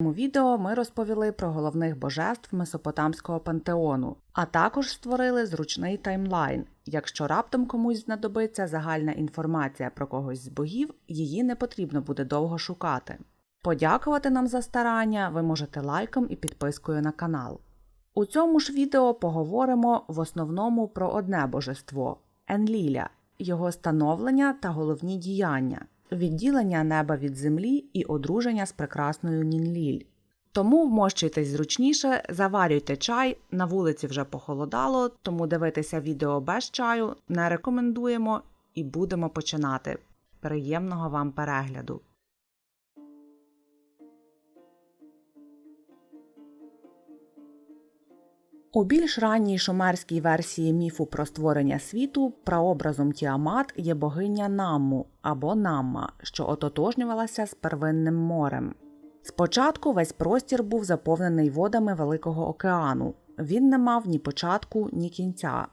цьому відео ми розповіли про головних божеств Месопотамського пантеону, а також створили зручний таймлайн. Якщо раптом комусь знадобиться загальна інформація про когось з богів, її не потрібно буде довго шукати. Подякувати нам за старання ви можете лайком і підпискою на канал. У цьому ж відео поговоримо в основному про одне божество Енліля, його становлення та головні діяння, відділення неба від землі і одруження з прекрасною Нінліль. Тому вмощуйтесь зручніше, заварюйте чай, на вулиці вже похолодало, тому дивитися відео без чаю не рекомендуємо і будемо починати. Приємного вам перегляду! У більш ранній шумерській версії міфу про створення світу прообразом Тіамат є богиня Намму або Намма, що ототожнювалася з первинним морем. Спочатку весь простір був заповнений водами Великого океану. Він не мав ні початку, ні кінця.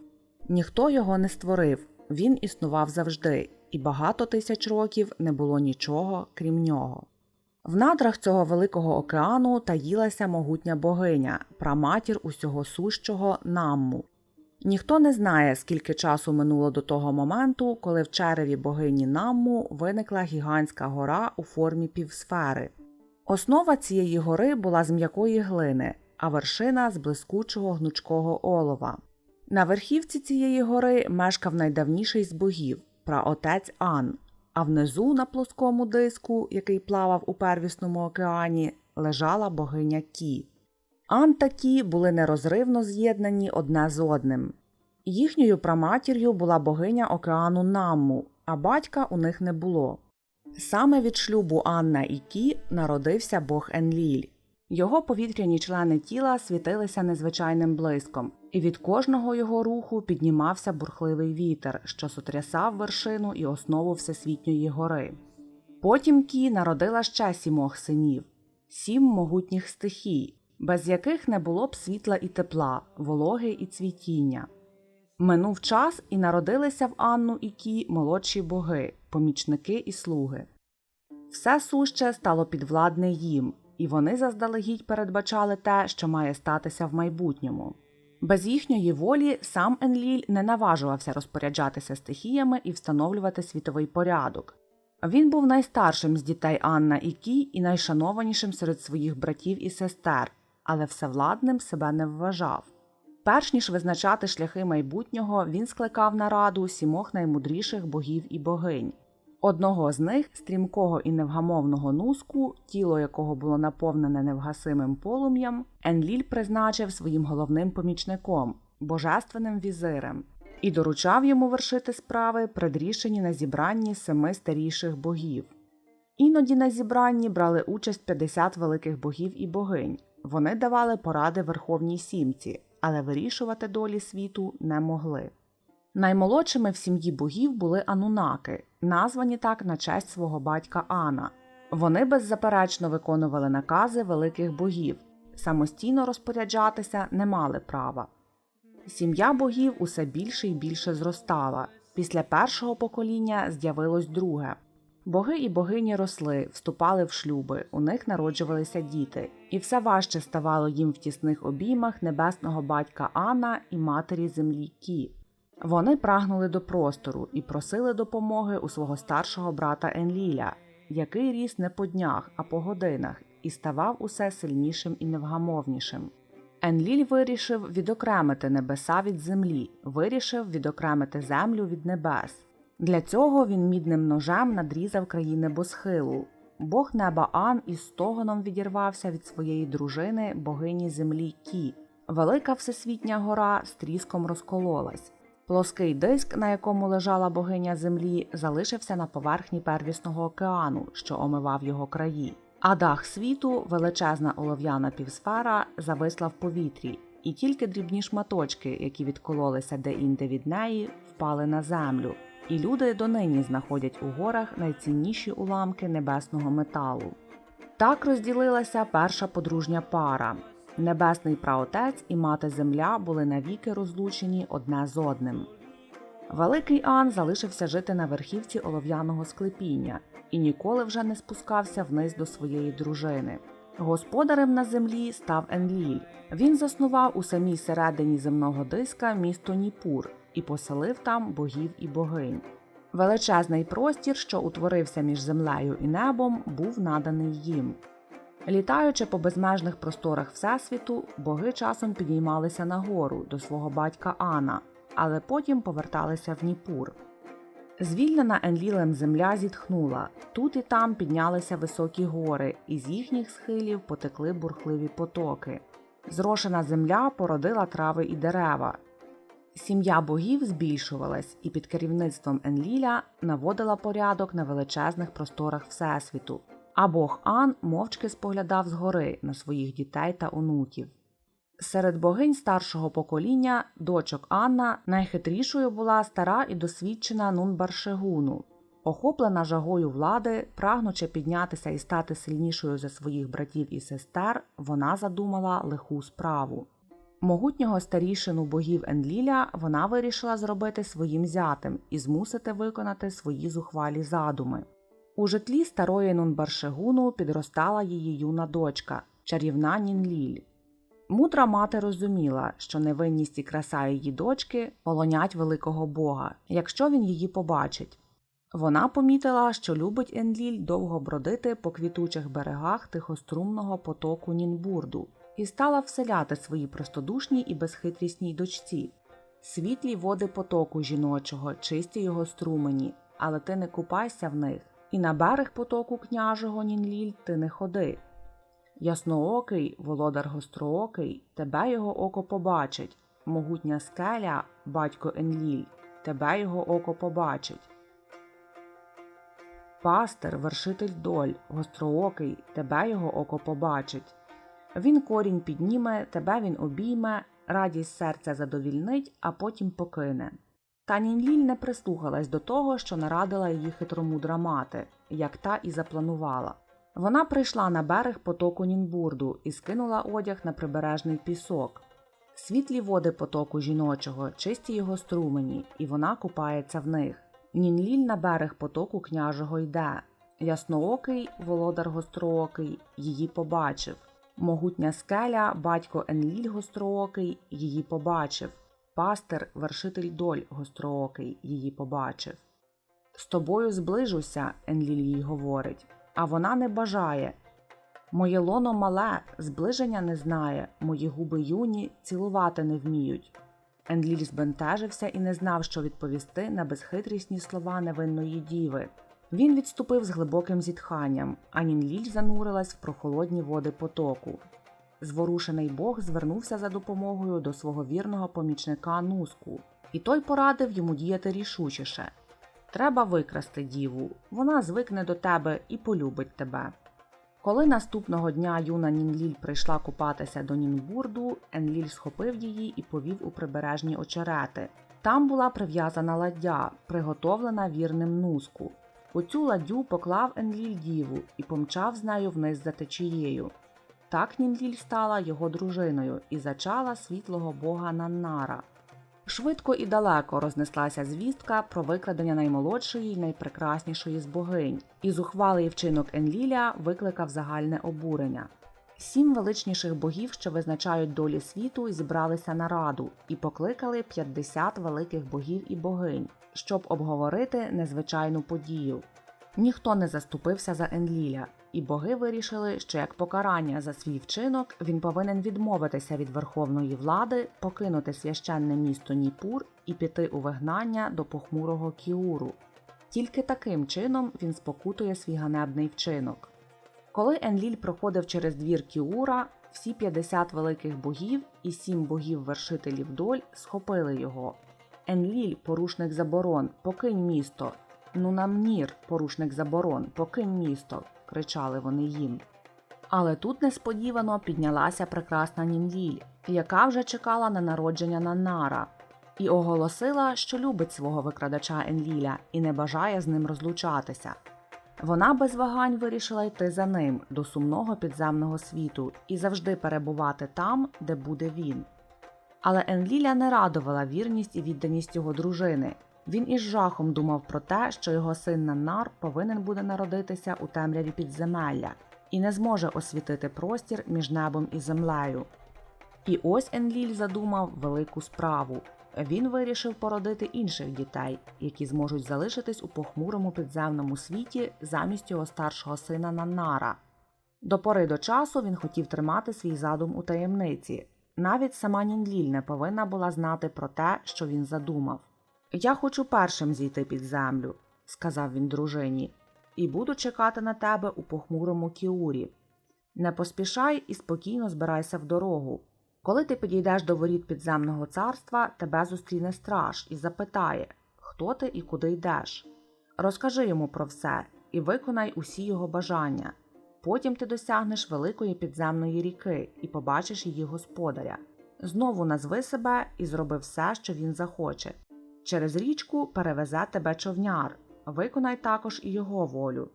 Ніхто його не створив, він існував завжди, і багато тисяч років не було нічого крім нього. В надрах цього великого океану таїлася могутня богиня, праматір усього сущого Намму. Ніхто не знає, скільки часу минуло до того моменту, коли в череві богині Намму виникла гігантська гора у формі півсфери. Основа цієї гори була з м'якої глини, а вершина з блискучого гнучкого олова. На верхівці цієї гори мешкав найдавніший з богів праотець Ан, а внизу на плоскому диску, який плавав у первісному океані, лежала богиня Кі. Ан та Кі були нерозривно з'єднані одне з одним. Їхньою праматір'ю була богиня океану Намму, а батька у них не було. Саме від шлюбу Анна і Кі народився бог Енліль. Його повітряні члени тіла світилися незвичайним блиском, і від кожного його руху піднімався бурхливий вітер, що сотрясав вершину і основу Всесвітньої гори. Потім Кі народила ще сімох синів, сім могутніх стихій, без яких не було б світла і тепла, вологи і цвітіння. Минув час і народилися в Анну і Кі молодші боги, помічники і слуги. Все суще стало підвладне їм, і вони заздалегідь передбачали те, що має статися в майбутньому. Без їхньої волі сам Енліль не наважувався розпоряджатися стихіями і встановлювати світовий порядок. Він був найстаршим з дітей Анна і Кі і найшанованішим серед своїх братів і сестер, але всевладним себе не вважав. Перш ніж визначати шляхи майбутнього, він скликав нараду сімох наймудріших богів і богинь. Одного з них, стрімкого і невгамовного нуску, тіло якого було наповнене невгасимим полум'ям, Енліль призначив своїм головним помічником, божественним візирем, і доручав йому вершити справи, предрішені на зібранні семи старіших богів. Іноді на зібранні брали участь 50 великих богів і богинь. Вони давали поради Верховній Сімці, але вирішувати долі світу не могли. Наймолодшими в сім'ї богів були анунаки, названі так на честь свого батька Ана. Вони беззаперечно виконували накази великих богів, самостійно розпоряджатися не мали права. Сім'я богів усе більше і більше зростала. Після першого покоління з'явилось друге. Боги і богині росли, вступали в шлюби, у них народжувалися діти, і все важче ставало їм в тісних обіймах небесного батька Ана і матері землі Кі. Вони прагнули до простору і просили допомоги у свого старшого брата Енліля, який ріс не по днях, а по годинах, і ставав усе сильнішим і невгамовнішим. Енліль вирішив відокремити небеса від землі, вирішив відокремити землю від небес. Для цього він мідним ножем надрізав країни Босхилу. Бог неба Ан із стогоном відірвався від своєї дружини, богині землі Кі. Велика всесвітня гора з тріском розкололась. Плоский диск, на якому лежала богиня землі, залишився на поверхні первісного океану, що омивав його краї. А дах світу, величезна олов'яна півсфера, зависла в повітрі, і тільки дрібні шматочки, які відкололися де-інде від неї, впали на землю. І люди донині знаходять у горах найцінніші уламки небесного металу. Так розділилася перша подружня пара. Небесний праотець і мати земля були навіки розлучені одне з одним. Великий Ан залишився жити на верхівці олов'яного склепіння і ніколи вже не спускався вниз до своєї дружини. Господарем на землі став Енліль. Він заснував у самій середині земного диска місто Ніпур і поселив там богів і богинь. Величезний простір, що утворився між землею і небом, був наданий їм. Літаючи по безмежних просторах Всесвіту, боги часом підіймалися нагору до свого батька Ана, але потім поверталися в Ніпур. Звільнена Енлілем земля зітхнула. Тут і там піднялися високі гори, і з їхніх схилів потекли бурхливі потоки. Зрошена земля породила трави і дерева. Сім'я богів збільшувалась і під керівництвом Енліля наводила порядок на величезних просторах Всесвіту, а бог Ан мовчки споглядав згори на своїх дітей та онуків. Серед богинь старшого покоління, дочок Анна, найхитрішою була стара і досвідчена Нунбаршегуну. Охоплена жагою влади, прагнучи піднятися і стати сильнішою за своїх братів і сестер, вона задумала лиху справу. Могутнього старішину богів Енліля вона вирішила зробити своїм зятем і змусити виконати свої зухвалі задуми. У житлі старої Нунбаршегуну підростала її юна дочка, чарівна Нінліль. Мудра мати розуміла, що невинність і краса її дочки полонять великого бога, якщо він її побачить. Вона помітила, що любить Енліль довго бродити по квітучих берегах тихострумного потоку Нінбурду і стала вселяти своїй простодушній і безхитрісній дочці. Світлі води потоку жіночого, чисті його струмені, але ти не купайся в них, і на берег потоку княжого Нінліль ти не ходи. Ясноокий, володар гостроокий, тебе його око побачить, могутня скеля, батько Енліль, тебе його око побачить. Пастир, вершитель доль, гостроокий, тебе його око побачить. Він корінь підніме, тебе він обійме, радість серця задовільнить, а потім покине. Та Нінліль не прислухалась до того, що нарадила її хитромудра мати, як та і запланувала. Вона прийшла на берег потоку Нінбурду і скинула одяг на прибережний пісок. Світлі води потоку жіночого, чисті його струмені, і вона купається в них. Нінліль на берег потоку княжого йде. Ясноокий, володар гостроокий, її побачив. Могутня скеля, батько Енліль гостроокий, її побачив. Пастир, вершитель доль гостроокий, її побачив. З тобою зближуся, Енліль їй говорить, а вона не бажає. Моє лоно мале, зближення не знає, мої губи юні цілувати не вміють. Енліль збентежився і не знав, що відповісти на безхитрісні слова невинної діви. Він відступив з глибоким зітханням, а Нінліль занурилась в прохолодні води потоку. Зворушений Бог звернувся за допомогою до свого вірного помічника Нуску, і той порадив йому діяти рішучіше. Треба викрасти діву, вона звикне до тебе і полюбить тебе. Коли наступного дня юна Нінліль прийшла купатися до Нінбурду, Енліль схопив її і повів у прибережні очерети. Там була прив'язана ладдя, приготовлена вірним нуску. У цю ладдю поклав Енліль діву і помчав з нею вниз за течією. Так Нінліль стала його дружиною і зачала світлого бога Наннара. Швидко і далеко рознеслася звістка про викрадення наймолодшої й найпрекраснішої з богинь, і зухвалий вчинок Енліля викликав загальне обурення. Сім величніших богів, що визначають долі світу, зібралися на раду і покликали 50 великих богів і богинь, щоб обговорити незвичайну подію. Ніхто не заступився за Енліля, і боги вирішили, що як покарання за свій вчинок він повинен відмовитися від верховної влади, покинути священне місто Ніпур і піти у вигнання до похмурого Кіуру. Тільки таким чином він спокутує свій ганебний вчинок. Коли Енліль проходив через двір Кіура, всі 50 великих богів і сім богів-вершителів доль схопили його. Енліль, порушник заборон, покинь місто. Ну нам нір, порушник заборон, покинь місто, кричали вони їм. Але тут несподівано піднялася прекрасна Нінліль, яка вже чекала на народження Нанара, і оголосила, що любить свого викрадача Енліля і не бажає з ним розлучатися. Вона без вагань вирішила йти за ним до сумного підземного світу і завжди перебувати там, де буде він. Але Енліля не радувала вірність і відданість його дружини. Він із жахом думав про те, що його син Нанар повинен буде народитися у темряві підземелля, і не зможе освітити простір між небом і землею. І ось Енліль задумав велику справу. Він вирішив породити інших дітей, які зможуть залишитись у похмурому підземному світі замість його старшого сина Наннара. До пори до часу він хотів тримати свій задум у таємниці. Навіть сама Нінліль не повинна була знати про те, що він задумав. Я хочу першим зійти під землю, сказав він дружині, і буду чекати на тебе у похмурому кіурі. Не поспішай і спокійно збирайся в дорогу. Коли ти підійдеш до воріт підземного царства, тебе зустріне страж і запитає, хто ти і куди йдеш. Розкажи йому про все і виконай усі його бажання. Потім ти досягнеш великої підземної ріки і побачиш її господаря. Знову назви себе і зроби все, що він захоче. Через річку перевезе тебе човняр, виконай також і його волю.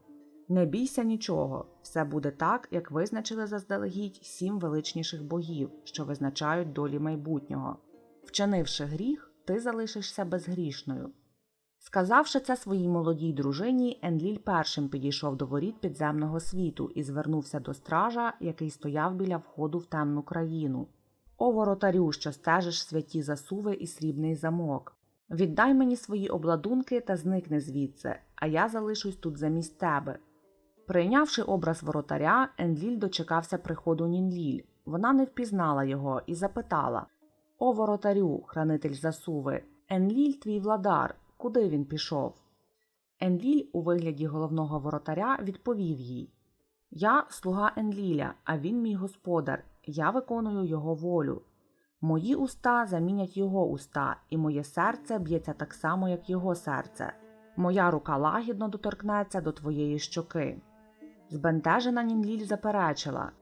Не бійся нічого, все буде так, як визначили заздалегідь сім величніших богів, що визначають долі майбутнього. Вчинивши гріх, ти залишишся безгрішною. Сказавши це своїй молодій дружині, Енліль першим підійшов до воріт підземного світу і звернувся до стража, який стояв біля входу в темну країну. О воротарю, що стежиш святі засуви і срібний замок. Віддай мені свої обладунки та зникни звідси, а я залишусь тут замість тебе. Прийнявши образ воротаря, Енліль дочекався приходу Нінліль. Вона не впізнала його і запитала О воротарю, хранитель засуви, Енліль твій владар, куди він пішов? Енліль у вигляді головного воротаря відповів їй Я слуга Енліля, а він мій господар, я виконую його волю. Мої уста замінять його уста, і моє серце б'ється так само, як його серце. Моя рука лагідно доторкнеться до твоєї щоки. Збентежена Нінліль заперечила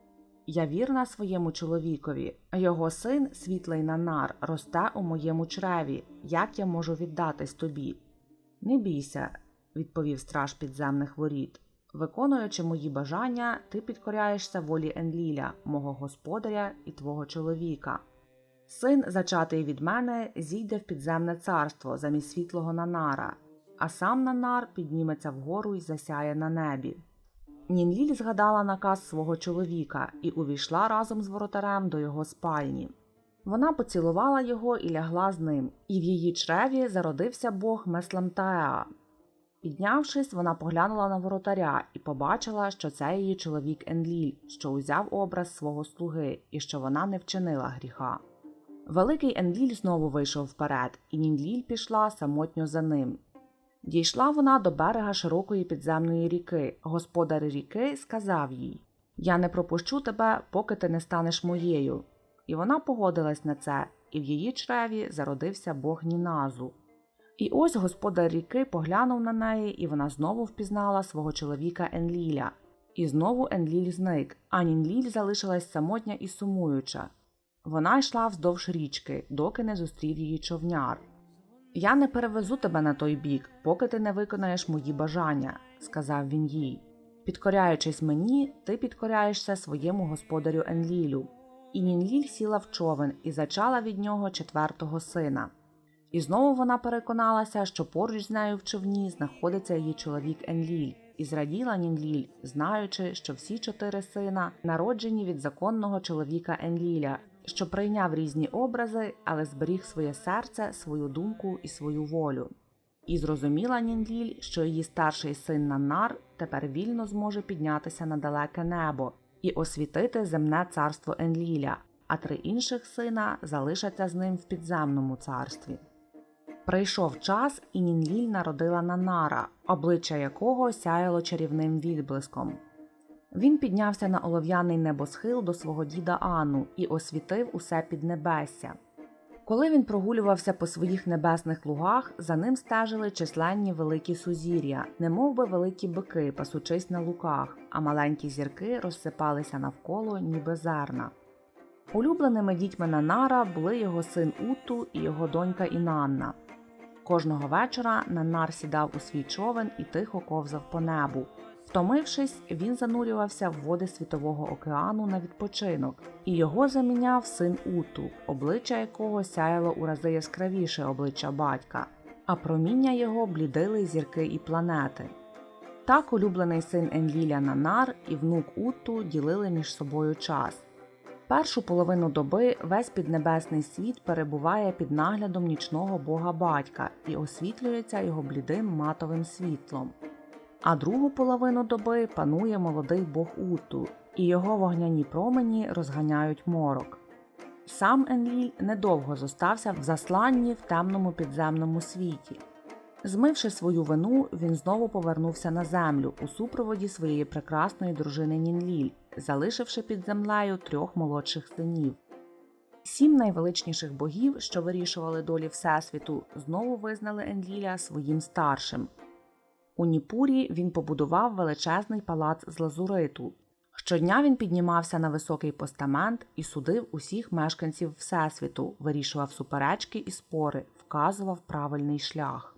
Я вірна своєму чоловікові, його син, світлий Нанар, росте у моєму чреві. Як я можу віддатись тобі? Не бійся, відповів страж підземних воріт. Виконуючи мої бажання, ти підкоряєшся волі Енліля, мого господаря і твого чоловіка. Син, зачатий від мене, зійде в підземне царство замість світлого Нанара, а сам Нанар підніметься вгору і засяє на небі. Нінліль згадала наказ свого чоловіка і увійшла разом з воротарем до його спальні. Вона поцілувала його і лягла з ним, і в її чреві зародився бог Месламтаеа. Піднявшись, вона поглянула на воротаря і побачила, що це її чоловік Енліль, що узяв образ свого слуги і що вона не вчинила гріха. Великий Енліль знову вийшов вперед, і Нінліль пішла самотньо за ним. Дійшла вона до берега широкої підземної ріки. Господар ріки сказав їй Я не пропущу тебе, поки ти не станеш моєю. І вона погодилась на це, і в її чреві зародився бог Ніназу. І ось господар ріки поглянув на неї, і вона знову впізнала свого чоловіка Енліля. І знову Енліль зник, а Нінліль залишилась самотня і сумуюча. Вона йшла вздовж річки, доки не зустрів її човняр. Я не перевезу тебе на той бік, поки ти не виконаєш мої бажання, сказав він їй. Підкоряючись мені, ти підкоряєшся своєму господарю Енлілю. І Нінліль сіла в човен і зачала від нього четвертого сина. І знову вона переконалася, що поруч з нею в човні знаходиться її чоловік Енліль, і зраділа Нінліль, знаючи, що всі чотири сина народжені від законного чоловіка Енліля, що прийняв різні образи, але зберіг своє серце, свою думку і свою волю. І зрозуміла Нінліль, що її старший син Нанар тепер вільно зможе піднятися на далеке небо і освітити земне царство Енліля, а три інших сина залишаться з ним в підземному царстві. Прийшов час, і Нінліль народила Нанара, обличчя якого сяяло чарівним відблиском. Він піднявся на олов'яний небосхил до свого діда Ану і освітив усе піднебесся. Коли він прогулювався по своїх небесних лугах, за ним стежили численні великі сузір'я, немов би великі бики, пасучись на луках, а маленькі зірки розсипалися навколо, ніби зерна. Улюбленими дітьми Нанара були його син Уту і його донька Інанна. Кожного вечора Нанар сідав у свій човен і тихо ковзав по небу. Втомившись, він занурювався в води Світового океану на відпочинок, і його заміняв син Уту, обличчя якого сяяло у рази яскравіше обличчя батька, а проміння його блідили зірки і планети. Так улюблений син Енліля Нанар і внук Утту ділили між собою час. Першу половину доби весь піднебесний світ перебуває під наглядом нічного бога батька і освітлюється його блідим матовим світлом. А другу половину доби панує молодий бог Уту, і його вогняні промені розганяють морок. Сам Енліль недовго зостався в засланні в темному підземному світі. Змивши свою вину, він знову повернувся на землю у супроводі своєї прекрасної дружини Нінліль, залишивши під землею трьох молодших синів. Сім найвеличніших богів, що вирішували долі Всесвіту, знову визнали Енліля своїм старшим. У Ніпурі він побудував величезний палац з лазуриту. Щодня він піднімався на високий постамент і судив усіх мешканців Всесвіту, вирішував суперечки і спори, вказував правильний шлях.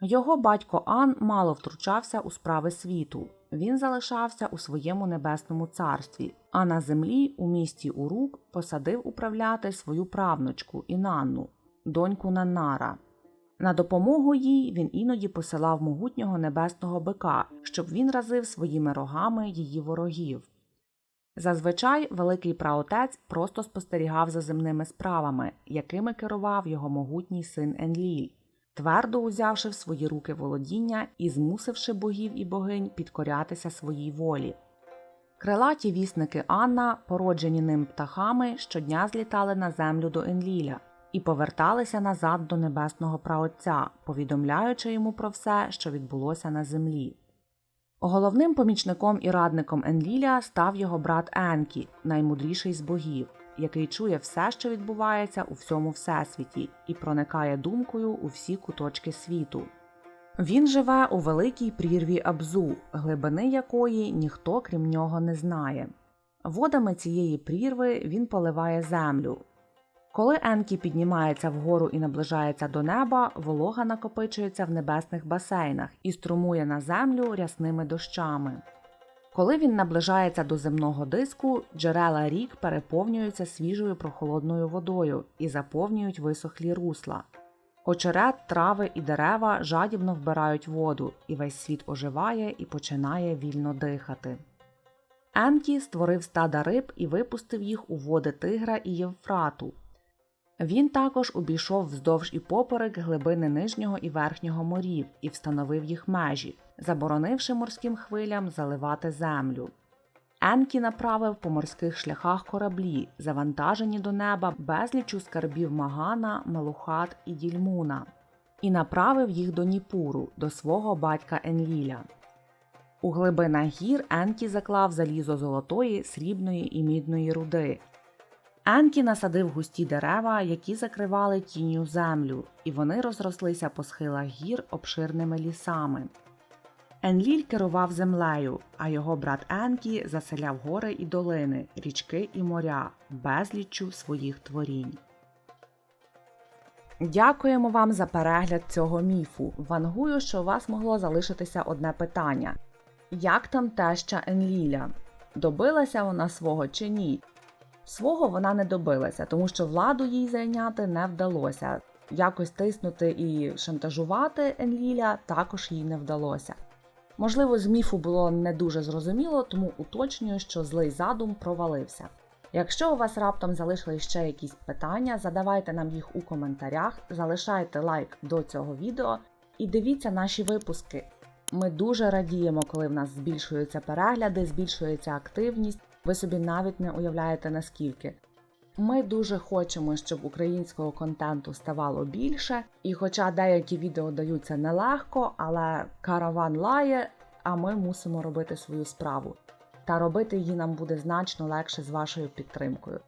Його батько Ан мало втручався у справи світу. Він залишався у своєму небесному царстві, а на землі, у місті Урук, посадив управляти свою правнучку Інанну, доньку Нанара. На допомогу їй він іноді посилав могутнього небесного бика, щоб він разив своїми рогами її ворогів. Зазвичай великий праотець просто спостерігав за земними справами, якими керував його могутній син Енліль, твердо узявши в свої руки володіння і змусивши богів і богинь підкорятися своїй волі. Крилаті вісники Анна, породжені ним птахами, щодня злітали на землю до Енліля і поверталися назад до небесного праотця, повідомляючи йому про все, що відбулося на землі. Головним помічником і радником Енліля став його брат Енкі, наймудріший з богів, який чує все, що відбувається у всьому всесвіті, і проникає думкою у всі куточки світу. Він живе у великій прірві Абзу, глибини якої ніхто крім нього не знає. Водами цієї прірви він поливає землю. Коли Енкі піднімається вгору і наближається до неба, волога накопичується в небесних басейнах і струмує на землю рясними дощами. Коли він наближається до земного диску, джерела рік переповнюються свіжою прохолодною водою і заповнюють висохлі русла. Очерет, трави і дерева жадібно вбирають воду, і весь світ оживає і починає вільно дихати. Енкі створив стада риб і випустив їх у води Тигра і Євфрату. Він також обійшов вздовж і поперек глибини нижнього і верхнього морів і встановив їх межі, заборонивши морським хвилям заливати землю. Енкі направив по морських шляхах кораблі, завантажені до неба безлічу скарбів Магана, Мелухат і Дільмуна, і направив їх до Ніпуру, до свого батька Енліля. У глибинах гір Енкі заклав залізо золотої, срібної і мідної руди. Енкі насадив густі дерева, які закривали тінню землю, і вони розрослися по схилах гір обширними лісами. Енліль керував землею, а його брат Енкі заселяв гори і долини, річки і моря, безліччю своїх творінь. Дякуємо вам за перегляд цього міфу. Вангую, що у вас могло залишитися одне питання: як там теща Енліля? Добилася вона свого чи ні? Свого вона не добилася, тому що владу їй зайняти не вдалося. Якось тиснути і шантажувати Енліля також їй не вдалося. Можливо, з міфу було не дуже зрозуміло, тому уточнюю, що злий задум провалився. Якщо у вас раптом залишили ще якісь питання, задавайте нам їх у коментарях, залишайте лайк до цього відео і дивіться наші випуски. Ми дуже радіємо, коли в нас збільшуються перегляди, збільшується активність. Ви собі навіть не уявляєте наскільки. Ми дуже хочемо, щоб українського контенту ставало більше, і хоча деякі відео даються нелегко, але караван лає, а ми мусимо робити свою справу. Та робити її нам буде значно легше з вашою підтримкою.